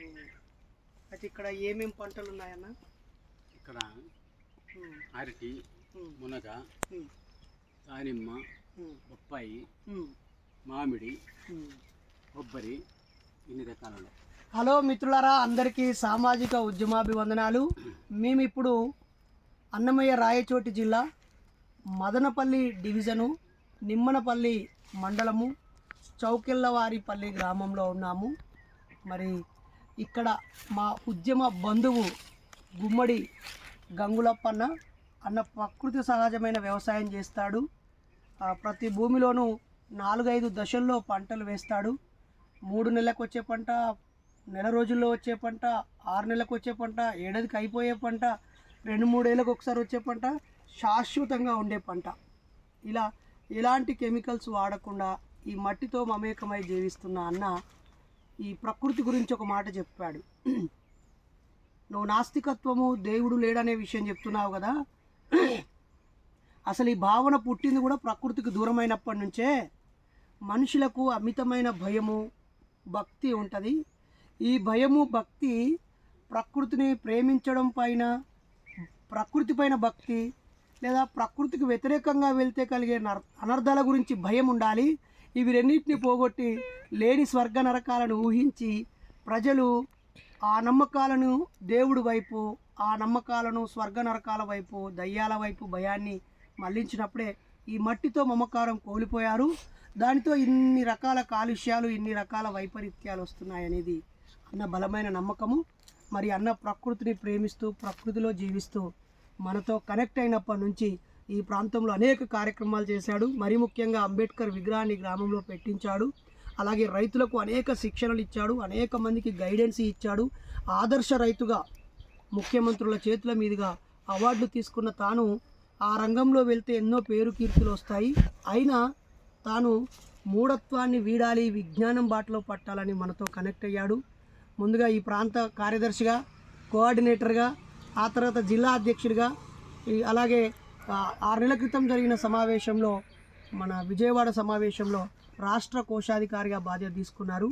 అయితే ఇక్కడ ఏమేం పంటలు ఉన్నాయన్న? ఇక్కడ అరటి మునగ దానిమ్మ బొప్పాయి మామిడి. కొబ్బరి ఇన్ని రకాలలో. హలో మిత్రులారా అందరికీ సామాజిక ఉద్యమాభివందనాలు. మేము ఇప్పుడు అన్నమయ్య రాయచోటి జిల్లా మదనపల్లి డివిజను నిమ్మనపల్లి మండలము చౌకెళ్ళవారిపల్లి గ్రామంలో ఉన్నాము. మరి ఇక్కడ మా ఉద్యమ బంధువు గుమ్మడి గంగులప్పన్న అన్న ప్రకృతి సహజమైన వ్యవసాయం చేస్తాడు. ప్రతి భూమిలోనూ నాలుగైదు దశల్లో పంటలు వేస్తాడు. మూడు నెలలకు వచ్చే పంట నెల రోజుల్లో వచ్చే పంట ఆరు నెలలకు వచ్చే పంట ఏడాదికి అయిపోయే పంట రెండు మూడేళ్ళకు ఒకసారి వచ్చే పంట శాశ్వతంగా ఉండే పంట. ఇలా ఎలాంటి కెమికల్స్ వాడకుండా ఈ మట్టితో మమేకమై జీవిస్తున్న అన్న ఈ ప్రకృతి గురించి ఒక మాట చెప్పాడు. నువ్వు నాస్తికత్వము దేవుడు లేడనే విషయం చెప్తున్నావు కదా. అసలు ఈ భావన పుట్టింది కూడా ప్రకృతికి దూరమైనప్పటి నుంచే మనుషులకు అమితమైన భయము భక్తి ఉంటుంది. ఈ భయము భక్తి ప్రకృతిని ప్రేమించడం పైన ప్రకృతి పైన భక్తి లేదా ప్రకృతికి వ్యతిరేకంగా వెళ్తే కలిగే నర్ అనర్థాల గురించి భయం ఉండాలి. ఇవి రెండింటిని పోగొట్టి లేని స్వర్గ నరకాలను ఊహించి ప్రజలు ఆ నమ్మకాలను దేవుడి వైపు ఆ నమ్మకాలను స్వర్గ నరకాల వైపు దయ్యాల వైపు భయాన్ని మళ్ళించినప్పుడే ఈ మట్టితో మమకారం కోల్పోయారు. దానితో ఇన్ని రకాల కాలుష్యాలు ఇన్ని రకాల వైపరీత్యాలు వస్తున్నాయనేది అన్న బలమైన నమ్మకము. మరి అన్న ప్రకృతిని ప్రేమిస్తూ ప్రకృతిలో జీవిస్తూ మనతో కనెక్ట్ అయినప్పటి నుంచి ఈ ప్రాంతంలో అనేక కార్యక్రమాలు చేశాడు. మరి ముఖ్యంగా అంబేద్కర్ విగ్రహాన్ని గ్రామంలో పెట్టించాడు. అలాగే రైతులకు అనేక శిక్షణలు ఇచ్చాడు. అనేక మందికి గైడెన్స్ ఇచ్చాడు. ఆదర్శ రైతుగా ముఖ్యమంత్రుల చేతుల మీదుగా అవార్డులు తీసుకున్న తాను ఆ రంగంలో వెళ్తే ఎన్నో పేరు కీర్తులు వస్తాయి. అయినా తాను మూఢత్వాన్ని వీడాలి విజ్ఞానం బాటలో పట్టాలని మనతో కనెక్ట్ అయ్యాడు. ముందుగా ఈ ప్రాంత కార్యదర్శిగా కోఆర్డినేటర్గా ఆ తర్వాత జిల్లా అధ్యక్షుడిగా ఈ అలాగే ఆరు నెలల క్రితం జరిగిన సమావేశంలో మన విజయవాడ సమావేశంలో రాష్ట్ర కోశాధికారిగా బాధ్యత తీసుకున్నారు.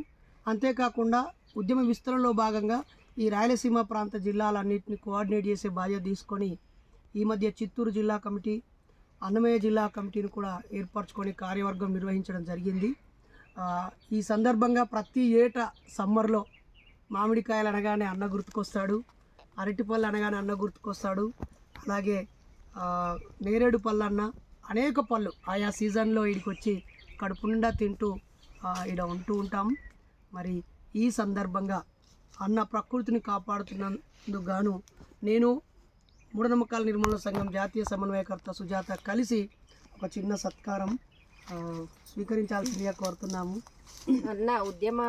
అంతేకాకుండా ఉద్యమ విస్తరణలో భాగంగా ఈ రాయలసీమ ప్రాంత జిల్లాలన్నింటినీ కోఆర్డినేట్ చేసే బాధ్యత తీసుకొని ఈ మధ్య చిత్తూరు జిల్లా కమిటీ అన్నమయ్య జిల్లా కమిటీని కూడా ఏర్పరచుకొని కార్యవర్గం నిర్వహించడం జరిగింది. ఈ సందర్భంగా ప్రతి ఏటా సమ్మర్లో మామిడికాయలు అనగానే అన్న గుర్తుకొస్తాడు అరటిపళ్ళు అనగానే అన్న గుర్తుకొస్తాడు అలాగే నేరేడు పళ్ళు అన్న అనేక పళ్ళు ఆయా సీజన్లో ఇడికి వచ్చి కడుపు నిండా తింటూ ఇడ ఉంటూ ఉంటాం. మరి ఈ సందర్భంగా అన్న ప్రకృతిని కాపాడుతున్నందుకు గాను నేను మూఢనమ్మకాల నిర్మూలన సంఘం జాతీయ సమన్వయకర్త సుజాత కలిసి ఒక చిన్న సత్కారం స్వీకరించాల్సిందిగా కోరుతున్నాము. అన్న ఉద్యమ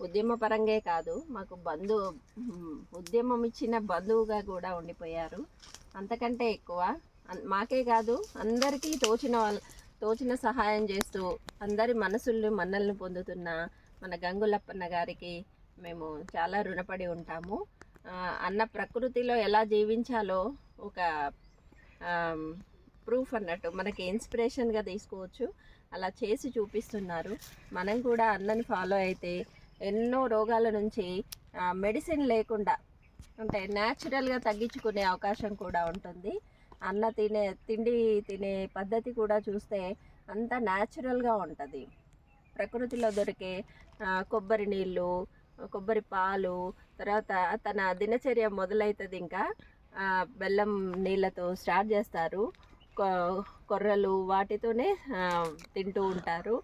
ఉద్యమపరంగే కాదు మాకు బంధు ఉద్యమం ఇచ్చిన బంధువుగా కూడా ఉండిపోయారు. అంతకంటే ఎక్కువ మాకే కాదు అందరికీ తోచిన వాళ్ళ తోచిన సహాయం చేస్తూ అందరి మనసుల్ని మన్నల్ని పొందుతున్న మన గంగులప్పన్న గారికి మేము చాలా రుణపడి ఉంటాము. అన్న ప్రకృతిలో ఎలా జీవించాలో ఒక ప్రూఫ్ అన్నట్టు మనకి ఇన్స్పిరేషన్గా తీసుకోవచ్చు. అలా చేసి చూపిస్తున్నారు. మనం కూడా అన్నని ఫాలో అయితే ఎన్నో రోగాల నుంచి మెడిసిన్ లేకుండా అంటే న్యాచురల్గా తగ్గించుకునే అవకాశం కూడా ఉంటుంది. అన్న తినే తిండి తినే పద్ధతి కూడా చూస్తే అంత న్యాచురల్గా ఉంటుంది. ప్రకృతిలో దొరికే కొబ్బరి నీళ్ళు కొబ్బరి పాలు తర్వాత తన దినచర్య మొదలవుతుంది ఇంకా బెల్లం నీళ్ళతో స్టార్ట్ చేస్తారు. కొ- కొర్రలు వాటితోనే తింటూ ఉంటారు.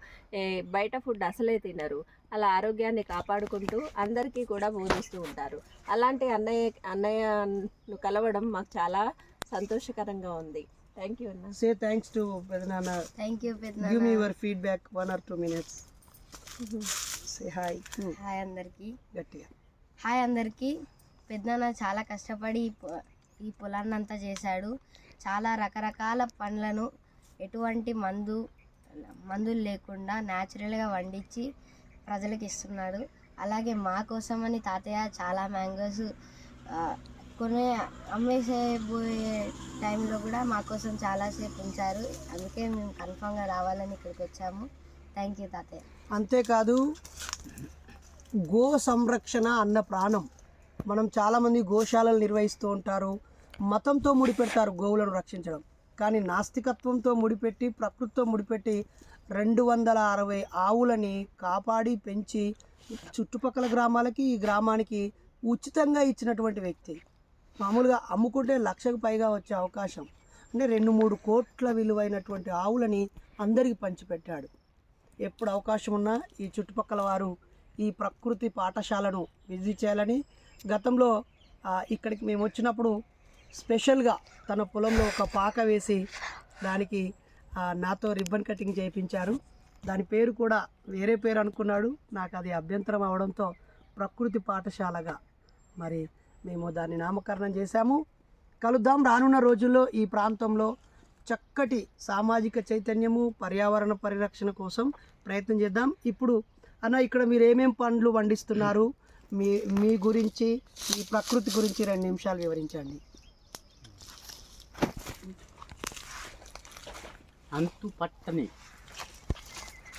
బయట ఫుడ్ అసలే తినరు. అలా ఆరోగ్యాన్ని కాపాడుకుంటూ అందరికీ కూడా బోధిస్తూ ఉంటారు. అలాంటి అన్నయ్య అన్నయ్యను కలవడం మాకు చాలా సంతోషకరంగా ఉంది. థ్యాంక్ యూ అన్న. సే థ్యాంక్స్ టు పెదనాన్న థ్యాంక్ యూ పెద్ద give me your feedback one or two minutes say hi hi అందరికీ. గట్టిగా. హాయ్ అందరికీ. పెద్దనాన్న చాలా కష్టపడి ఈ పొలాన్ని అంతా చేశాడు. చాలా రకరకాల పండ్లను ఎటువంటి మందు మందులు లేకుండా న్యాచురల్గా వండించి ప్రజలకు ఇస్తున్నాడు అలాగే మా కోసమని తాతయ్య చాలా మ్యాంగోస్ కొన్ని అమ్మేసేపోయే టైంలో కూడా మా కోసం చాలాసేపు ఉంచారు. అందుకే మేము కన్ఫామ్గా రావాలని ఇక్కడికి వచ్చాము. థ్యాంక్ యూ తాతయ్య. అంతేకాదు గో సంరక్షణ అన్న ప్రాణం. మనం చాలామంది గోశాలలు నిర్వహిస్తూ ఉంటారు. మతంతో ముడిపెడతారు గోవులను రక్షించడం. కానీ నాస్తికత్వంతో ముడిపెట్టి ప్రకృతితో ముడిపెట్టి రెండు వందల అరవై ఆవులని కాపాడి పెంచి చుట్టుపక్కల గ్రామాలకి ఈ గ్రామానికి ఉచితంగా ఇచ్చినటువంటి వ్యక్తి. మామూలుగా అమ్ముకుంటే లక్షకు పైగా వచ్చే అవకాశం. అంటే రెండు మూడు కోట్ల విలువైనటువంటి ఆవులని అందరికీ పంచిపెట్టాడు. ఎప్పుడు అవకాశం ఉన్నా ఈ చుట్టుపక్కల వారు ఈ ప్రకృతి పాఠశాలను విజిట్ చేయాలని గతంలో ఇక్కడికి మేము వచ్చినప్పుడు స్పెషల్గా తన పొలంలో ఒక పాక వేసి దానికి నాతో రిబ్బన్ కటింగ్ చేయించారు. దాని పేరు కూడా వేరే పేరు అనుకున్నాడు. నాకు అది అభ్యంతరం అవడంతో ప్రకృతి పాఠశాలగా మరి మేము దాన్ని నామకరణం చేశాము. కలుద్దాం. రానున్న రోజుల్లో ఈ ప్రాంతంలో చక్కటి సామాజిక చైతన్యము పర్యావరణ పరిరక్షణ కోసం ప్రయత్నం చేద్దాం. ఇప్పుడు అన్న ఇక్కడ మీరు ఏమేం పండ్లు పండిస్తున్నారు? మీ మీ గురించి ఈ ప్రకృతి గురించి రెండు నిమిషాలు వివరించండి. అంతు పట్టని.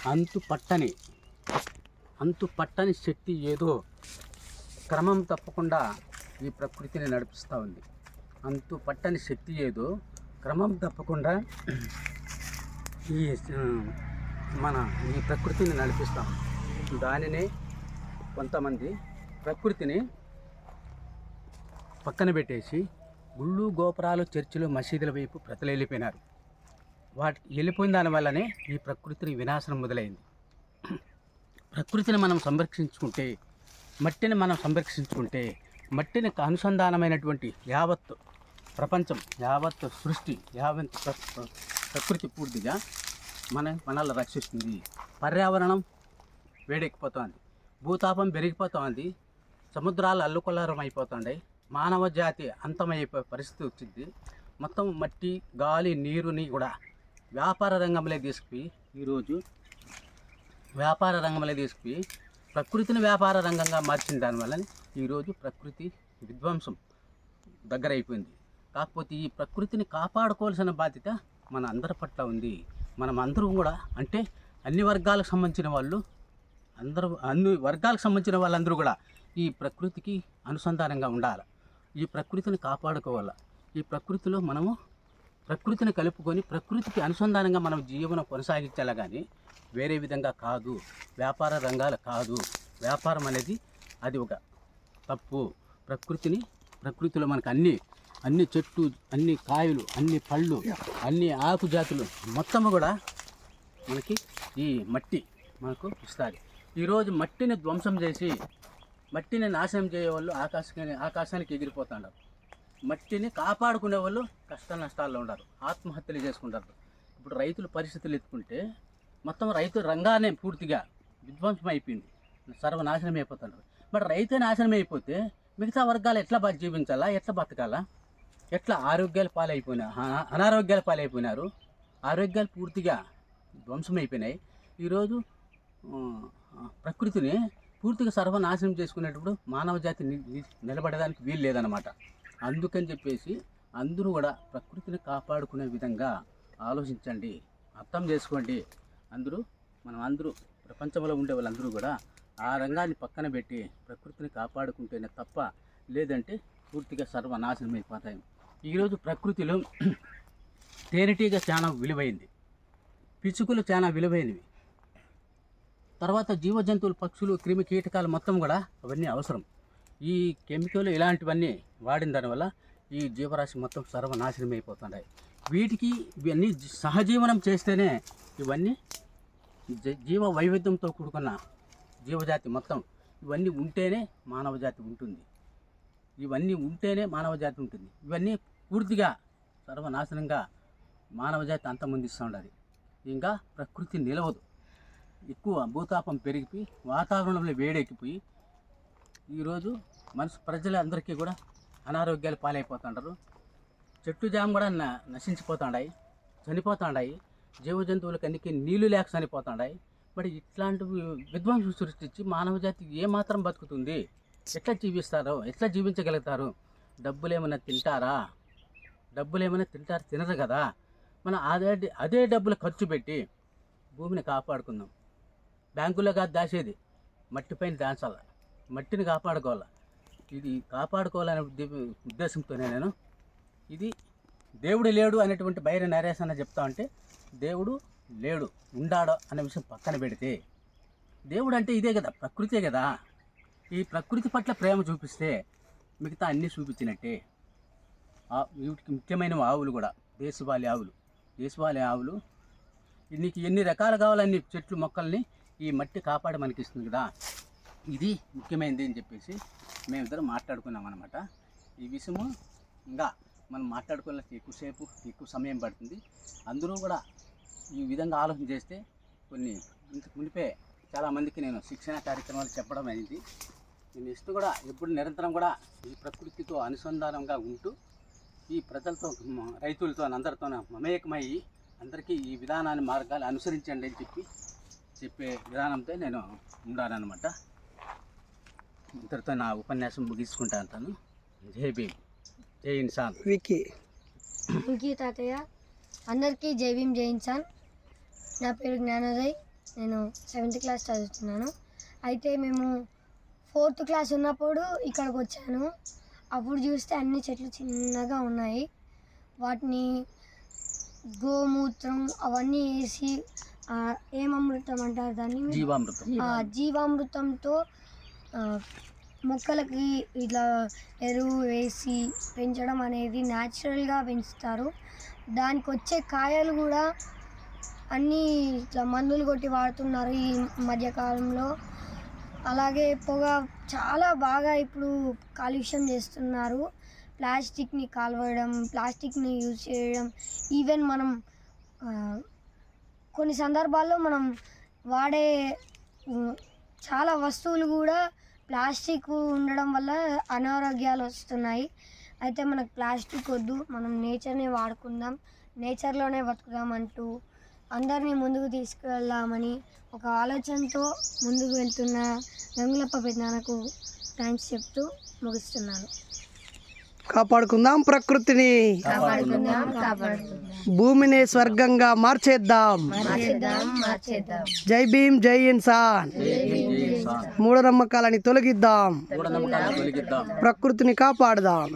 అంతు పట్టని. అంతు పట్టని శక్తి ఏదో క్రమం తప్పకుండా ఈ ప్రకృతిని నడిపిస్తూ ఉంది. అంతు పట్టని శక్తి ఏదో క్రమం తప్పకుండా ఈ మన ఈ ప్రకృతిని నడిపిస్తాం దానినే కొంతమంది ప్రకృతిని పక్కన పెట్టేసి గుళ్ళు గోపురాలు చర్చిలు మసీదుల వైపు ప్రతలేలిపోయినారు. వాటి వెళ్ళిపోయిన దానివల్లనే ఈ ప్రకృతిని వినాశనం మొదలైంది. ప్రకృతిని మనం సంరక్షించుకుంటే మట్టిని మనం సంరక్షించుకుంటే మట్టిని అనుసంధానమైనటువంటి యావత్ ప్రపంచం యావత్ సృష్టి యావత్ ప్ర- ప్రకృతి పూర్తిగా మన మనల్ని రక్షిస్తుంది. పర్యావరణం వేడెక్కిపోతోంది. భూతాపం పెరిగిపోతోంది. సముద్రాలు అల్లుకొల్లారం అయిపోతుండే మానవ జాతి అంతమయ్యే పరిస్థితి వచ్చింది. మొత్తం మట్టి గాలి నీరుని కూడా వ్యాపార రంగంలో తీసుకుపోయి ఈరోజు వ్యాపార రంగంలో తీసుకుపోయి ప్రకృతిని వ్యాపార రంగంగా మార్చిన దానివల్ల ఈరోజు ప్రకృతి విధ్వంసం దగ్గర అయిపోయింది కాకపోతే ఈ ప్రకృతిని కాపాడుకోవాల్సిన బాధ్యత మన అందరి పట్ల ఉంది. మనం అందరం కూడా అంటే అన్ని వర్గాలకు సంబంధించిన వాళ్ళు అందరూ అన్ని వర్గాలకు సంబంధించిన వాళ్ళందరూ కూడా ఈ ప్రకృతికి అనుసంధానంగా ఉండాలి. ఈ ప్రకృతిని కాపాడుకోవాలి? ఈ ప్రకృతిలో మనము ప్రకృతిని కలుపుకొని ప్రకృతికి అనుసంధానంగా మనం జీవనం కొనసాగించాలి కానీ వేరే విధంగా కాదు. వ్యాపార రంగాలు కాదు. వ్యాపారం అనేది అది ఒక తప్పు. ప్రకృతిని ప్రకృతిలో మనకు అన్ని అన్ని చెట్టు అన్ని కాయలు అన్ని పళ్ళు అన్ని ఆకు జాతులు మొత్తము కూడా మనకి ఈ మట్టి మనకు ఇస్తుంది. ఈరోజు మట్టిని ధ్వంసం చేసి మట్టిని నాశనం చేయే వాళ్ళు ఆకాశానికి ఆకాశానికి ఎగిరిపోతున్నారు మట్టిని కాపాడుకునే వాళ్ళు కష్ట నష్టాల్లో ఉండరు. ఆత్మహత్యలు చేసుకుంటారు. ఇప్పుడు రైతుల పరిస్థితులు ఎత్తుకుంటే మొత్తం రైతు రంగానే పూర్తిగా విధ్వంసం అయిపోయింది. సర్వనాశనం అయిపోతున్నారు. మరి రైతే నాశనం అయిపోతే మిగతా వర్గాలు ఎట్లా జీవించాలా? ఎట్లా బతకాలా? ఎట్లా ఆరోగ్యాలు పాలైపోయినా అనారోగ్యాలు పాలైపోయినారు. ఆరోగ్యాలు పూర్తిగా ధ్వంసం అయిపోయినాయి. ఈరోజు ప్రకృతిని పూర్తిగా సర్వనాశనం చేసుకునేటప్పుడు మానవ జాతి నిలబడడానికి వీలు లేదనమాట అందుకని చెప్పేసి అందరూ కూడా ప్రకృతిని కాపాడుకునే విధంగా ఆలోచించండి అర్థం చేసుకోండి. అందరూ మనం అందరూ ప్రపంచంలో ఉండే వాళ్ళందరూ కూడా ఆ రంగాన్ని పక్కన పెట్టి ప్రకృతిని కాపాడుకుంటేనే తప్ప లేదంటే పూర్తిగా సర్వనాశనం అయిపోతాయి. ఈరోజు ప్రకృతిలో తేనెటీగ చాలా విలువైంది. పిచ్చుకలు చాలా విలువైనవి. తర్వాత జీవజంతువులు పక్షులు క్రిమి కీటకాలు మొత్తం కూడా అవన్నీ అవసరం. ఈ కెమికల్ ఇలాంటివన్నీ వాడిన దానివల్ల ఈ జీవరాశి మొత్తం సర్వనాశనం అయిపోతున్నాయి వీటికి ఇవన్నీ సహజీవనం చేస్తేనే ఇవన్నీ జ- జీవ వైవిధ్యంతో కూడుకున్న జీవజాతి మొత్తం ఇవన్నీ ఉంటేనే మానవ జాతి ఉంటుంది. ఇవన్నీ ఉంటేనే మానవ జాతి ఉంటుంది. ఇవన్నీ పూర్తిగా సర్వనాశనంగా మానవ జాతి అంతమొందిస్తూ ఉండాలి. ఇంకా ప్రకృతి నిలవదు. ఎక్కువ భూతాపం పెరిగిపోయి వాతావరణంలో వేడెక్కిపోయి ఈరోజు మనసు ప్రజలందరికీ కూడా అనారోగ్యాలు పాలైపోతుంటారు. చెట్టు జామ కూడా న నశించిపోతుండాయి చనిపోతుండాయి. జీవ జంతువులకు అన్నికి నీళ్ళు లేక చనిపోతుండాయి. మరి ఇట్లాంటి విధ్వంసం సృష్టించి మానవ జాతి ఏమాత్రం బతుకుతుంది? ఎట్లా జీవిస్తారో? ఎట్లా జీవించగలుగుతారు? డబ్బులు ఏమైనా తింటారా? డబ్బులు ఏమైనా తింటారు తినరు కదా. మనం అదే అదే డబ్బులు ఖర్చు పెట్టి భూమిని కాపాడుకుందాం. బ్యాంకులో కాదు దాచేది మట్టి పైన మట్టిని కాపాడుకోవాలి? ఇది కాపాడుకోవాలనే ఉద్దేశంతోనే నేను ఇది దేవుడు లేడు అనేటువంటి బైర నరేష్ అన్న చెప్తా ఉంటే దేవుడు లేడు ఉండాడో అనే విషయం పక్కన పెడితే దేవుడు అంటే ఇదే కదా ప్రకృతే కదా. ఈ ప్రకృతి పట్ల ప్రేమ చూపిస్తే మిగతా అన్నీ చూపించినట్టే. వీటికి ముఖ్యమైన ఆవులు కూడా దేశవాళీ ఆవులు. దేశవాళీ ఆవులు నీకు ఎన్ని రకాలు కావాలన్ని చెట్లు మొక్కల్ని ఈ మట్టి కాపాడి మనకి ఇస్తుంది కదా. ఇది ముఖ్యమైనది అని చెప్పేసి మేమిద్దరు మాట్లాడుకున్నాం అనమాట ఈ విషయము ఇంకా మనం మాట్లాడుకోవాలంటే ఎక్కువసేపు ఎక్కువ సమయం పడుతుంది. అందరూ కూడా ఈ విధంగా ఆలోచన చేస్తే కొన్ని ఇంతకు మునిపే చాలామందికి నేను శిక్షణ కార్యక్రమాలు చెప్పడం అయింది. నేను నెక్స్ట్ కూడా ఎప్పుడు నిరంతరం కూడా ఈ ప్రకృతితో అనుసంధానంగా ఉంటూ ఈ ప్రజలతో రైతులతో అందరితో మమేకమయ్యి అందరికీ ఈ విధానాన్ని మార్గాలు అనుసరించండి అని చెప్పి చెప్పే విధానంతో నేను ఉండాలన్నమాట. ఇంతటితో నా ఉపన్యాసం ముగించుకుంటా అంటాను. జై భీమ్. జై ఇన్సాన్ వికీ. ఇంకీ తాతయ్య. అందరికీ జై భీమ్ జై ఇన్సాన్ నా పేరు జ్ఞానోదయ్. నేను సెవెంత్ క్లాస్ చదువుతున్నాను. అయితే మేము ఫోర్త్ క్లాస్ ఉన్నప్పుడు ఇక్కడికి వచ్చాను. అప్పుడు చూస్తే అన్ని చెట్లు చిన్నగా ఉన్నాయి. వాటిని గోమూత్రం అవన్నీ వేసి ఆ, ఏం అమృతం అంటారు దాన్ని? జీవామృతం. జీవామృతంతో మొక్కలకి ఇట్లా ఎరువు వేసి పెంచడం అనేది న్యాచురల్గా పెంచుతారు. దానికి వచ్చే కాయలు కూడా అన్నీ ఇట్లా మందులు కొట్టి వాడుతున్నారు ఈ మధ్యకాలంలో. అలాగే పొగ చాలా బాగా ఇప్పుడు కాలుష్యం చేస్తున్నారు. ప్లాస్టిక్ని కాలువడం ప్లాస్టిక్ని యూజ్ చేయడం ఈవెన్ మనం కొన్ని సందర్భాల్లో మనం వాడే చాలా వస్తువులు కూడా ప్లాస్టిక్ ఉండడం వల్ల అనారోగ్యాలు వస్తున్నాయి. అయితే మనకు ప్లాస్టిక్ వద్దు మనం నేచర్ని వాడుకుందాం నేచర్లోనే బతుకుదాం అంటూ అందరినీ ముందుకు తీసుకెళ్దామని ఒక ఆలోచనతో ముందుకు వెళ్తున్న గంగులప్ప పెద్దనాన్నకు థ్యాంక్స్ చెప్తూ ముగిస్తున్నాను. కాపాడుకుందాం ప్రకృతిని. భూమిని స్వర్గంగా మార్చేద్దాం. మార్చేద్దాం మార్చేద్దాం. జై భీమ్ జై ఇన్సాన్. జై ఇన్సాన్ మూఢనమ్మకాలని తొలగిద్దాం. ప్రకృతిని కాపాడదాం.